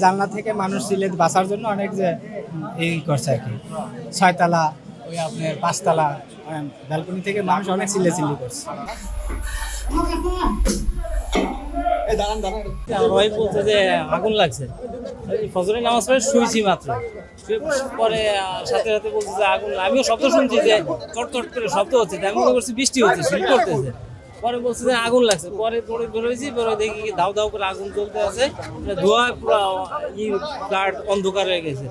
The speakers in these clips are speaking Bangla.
জানলা থেকে মানুষ সিলেট বাঁচার জন্য অনেক যে এই করছে আর কি। ছয়তলা, ওই আপনার পাঁচতলা ব্যালকনি থেকে মানুষ অনেক চিল্লে চিল্লি করছে। ওয়াইফ বলছে যে, আগুন লাগছে। ফজরের নামাজ পড়ে শুয়েছি মাত্র। পরে সাথে সাথে বলছে যে, আগুন আমিও শব্দ শুনছি যে, চট চট করে শব্দ হচ্ছে। আমি মনে করছি বৃষ্টি হচ্ছে, শীত করতেছে পরে বলছে যে আগুন লাগছে। পরে পরে বেরোয়েছি বেরোয় দেখি দাউ দাউ করে আগুন জ্বলতে আছে। মানে ধোয়া পুরো ই ফ্ল্যাট অন্ধকার হয়ে গেছে।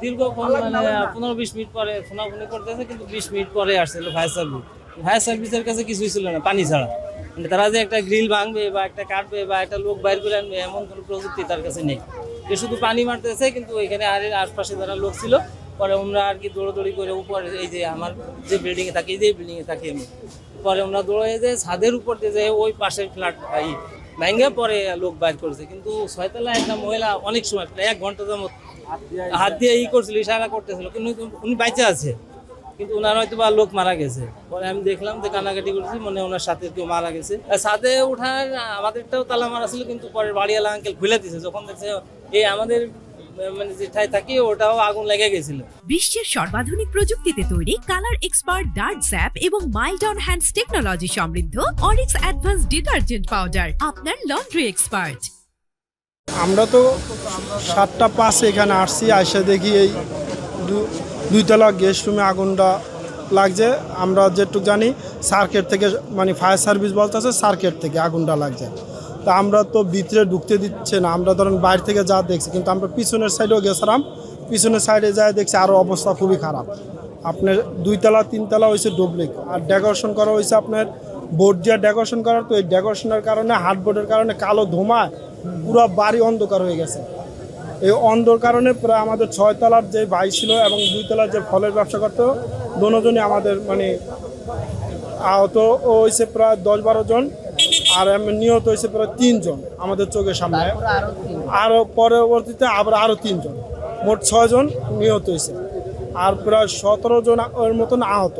দীর্ঘক্ষণ মানে পনেরো বিশ মিনিট পরে ফোনাফোনি করতেছে, কিন্তু বিশ মিনিট পরে আসছিল ফায়ার সার্ভিস। ফায়ার সার্ভিসের কাছে কিছুই ছিল না, পানি ছাড়া। মানে তারা যে একটা গ্রিল ভাঙবে বা একটা কাটবে বা একটা লোক বাইর করে আনবে, এমন কোনো প্রযুক্তি তার কাছে নেই। শুধু পানি মারতেছে, কিন্তু এখানে আর আশপাশে যারা লোক ছিল পরে আমরা আর কি দৌড়াদৌড়ি করে উপরে এই যে আমার যে বিল্ডিংয়ে থাকি যে বিল্ডিংয়ে থাকি আমি। পরে আমরা দৌড়ে যে ছাদের উপর দিয়ে যে ওই পাশের ফ্ল্যাট এই ভেঙে পরে লোক বাইর করেছে। কিন্তু ছয়তলা একটা মহিলা অনেক সময়, প্রায় এক ঘণ্টা যাবত হাত দিয়ে ই করছিল, ইশারা করতেছিল, কিন্তু উনি বাইচে আছে। কিন্তু ওনার হয়তো বা লোক মারা গেছে। পরে আমি দেখলাম যে কানাকাটি করছি, মনে ওনার সাথে কেউ মারা গেছে। সাথে ওঠার আমাদেরটাও তালা মারা ছিল, কিন্তু পরে বাড়িওয়ালা আঙ্কেল খুলে দিছে, যখন দেখছে এই আমাদের মানে যেটাই থাকি ওটাও আগুন লেগে গেছিল। বিশ্বের সর্বাধুনিক প্রযুক্তিতে তৈরি কালার এক্সপার্ট ডার্ক স্যাপ এবং মাইল্ড অন হ্যান্ডস টেকনোলজি সমৃদ্ধ অরিক্স অ্যাডভান্স ডিটারজেন্ট পাউডার আপনার লন্ড্রি এক্সপার্ট। আমরা তো সাতটা পাঁচে এখানে আসছি আইসা দেখি এই দু- দুইতলা গেস্ট রুমে আগুনটা লাগছে। আমরা যেটুকু জানি সার্কেট থেকে মানে ফায়ার সার্ভিস বলতেছে সার্কেট থেকে আগুনটা লাগছে। তা আমরা তো ভিতরে ঢুকতে দিচ্ছে না। আমরা ধরেন বাইরে থেকে যা দেখছি, কিন্তু আমরা পিছনের সাইডেও গেছিলাম। পিছনের সাইডে যা দেখছি আরও অবস্থা খুবই খারাপ। আপনার দুইতলা, তিনতলা হয়েছে ডুপ্লিক। আর ডেকোরেশন করা হয়েছে আপনার বোর্ড দিয়ে ডেকোরেশন করার তো এই ডেকোরেশনের কারণে হার্ডবোর্ডের কারণে কালো ধোঁমায় পুরো বাড়ি অন্ধকার হয়ে গেছে। এই অন্ধর কারণে প্রায় আমাদের ছয়তলার যে ভাই ছিল এবং দুইতলার যে ফলের ব্যবসা করতো দোনোজনই আমাদের মানে আহত হয়েছে প্রায় দশ বারো জন। আর নিহত হয়েছে প্রায় তিনজন আমাদের চোখের সামনে। আরও পরবর্তীতে আবার আরও তিনজন, মোট ছয়জন নিহত হয়েছে। আর প্রায় সতেরো জন ওর মতন আহত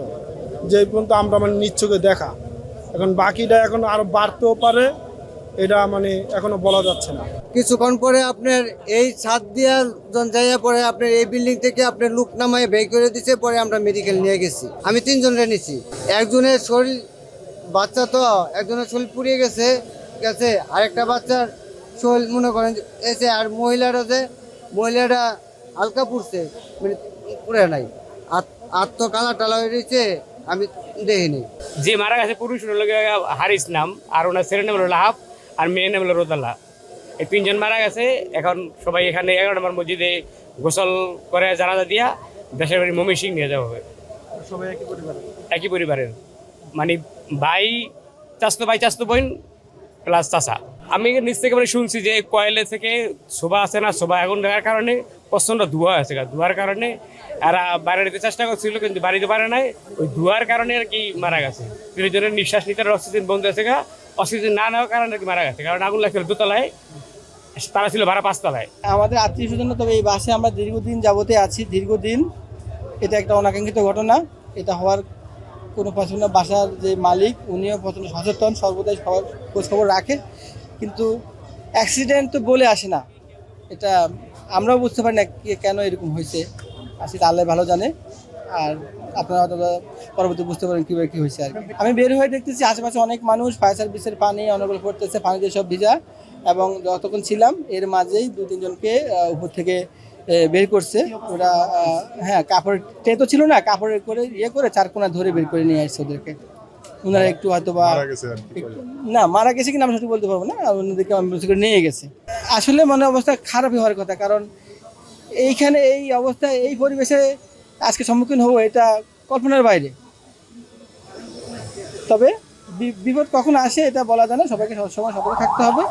যে পর্যন্ত আমরা মানে নিচ্ছকে দেখা। এখন বাকিটা এখন আরও বাড়তেও পারে, এটা মানে এখনও বলা যাচ্ছে না। কিছুক্ষণ পরে আপনার এই ছাদ দিয়া জন যাইয়া পরে আপনার এই বিল্ডিং থেকে আপনার লুক নামায় বের করে দিছে, পরে আমরা মেডিকেল নিয়ে গেছি। আমি তিনজনরে নিছি। একজনের শরীর বাচ্চা তো একজনের শরীর পুড়িয়ে গেছে গেছে আরেকটা বাচ্চার শরীর মনে করেন এসে আর মহিলারা যে মহিলাটা হালকা পুড়ছে মানে পুড়ে নাই। আর তো কালা টালা হয়ে রয়েছে আমি দেখিনি। যে মারা গেছে পুরুষ হলো হারিস নাম আর ওনার ছেলের নাম হলো লাহাব আর মেয়ের নাম হলো রোদাল্লা এই তিনজন মারা গেছে এখন সবাই এখানে এগারো নম্বর মসজিদে গোসল করে জানাজা দিয়া দেশের বাড়ি মমি সিং নিয়ে যাওয়া হবে। একই পরিবারের। মানে ভাই চাস্তো ভাই চাস্তো বোন প্লাস চাষা আমি নিচ থেকে মানে শুনছি যে কয়েলে থেকে শোভা আছে না, শোভা আগুন দেওয়ার কারণে প্রচণ্ড ধোঁয়া আছে ধোঁয়ার কারণে এরা বাইরে নিতে চেষ্টা করছিল কিন্তু বাড়িতে পারে নাই। ওই ধোঁয়ার কারণে আর কি মারা গেছে। তিনজনের নিঃশ্বাস নিতে অক্সিজেন বন্ধ আছে গা অক্সিজেন না নেওয়ার কারণে আর কি মারা গেছে। কারণ আগুন লাগছিল দোতলায়, তারা ছিল ভাড়া পাঁচতলায়। আমাদের আত্মীয় স্বজন, তবে এই বাসে আমরা দীর্ঘদিন যাবতে আছি, দীর্ঘদিন। এটা একটা অনাকাঙ্ক্ষিত ঘটনা, এটা হওয়ার কোনো পছন্দ বাসার যে মালিক, উনিও প্রচণ্ড সচেতন, সর্বদাই সবার খোঁজখবর রাখে। কিন্তু অ্যাক্সিডেন্ট তো বলে আসে না। এটা আমরাও বুঝতে পারি না কেন এরকম হয়েছে। আর সেটা আল্লাহ ভালো জানে। আর আপনারা পরবর্তী বুঝতে পারেন কীভাবে কী হয়েছে আর। আমি বের হয়ে দেখতেছি, আশেপাশে অনেক মানুষ ফায়ার সার্ভিসের পানি অনবল করতেছে পানিতে সব ভিজা। এবং যতক্ষণ ছিলাম, এর মাঝেই দু তিনজনকে উপর থেকে বের করছে। ওরা হ্যাঁ কাপড় ট্রে তো ছিল না কাপড়ের করে ইয়ে করে চারকোনা ধরে বের করে নিয়ে আসছে ওদেরকে। ওনারা একটু হয়তো বা না মারা গেছে কিনা আমি সঠিক বলতে পারব না ওনাদেরকে অ্যাম্বুলেন্স করে নিয়ে গেছে। আসলে মনে অবস্থা খারাপ হওয়ার কথা কারণ এইখানে এই অবস্থায় এই পরিবেশে আজকে সম্মুখীন হব এটা কল্পনার বাইরে। তবে বিপদ কখন আসে এটা বলা যায় না সবাইকে সবসময় সতর্ক থাকতে হবে।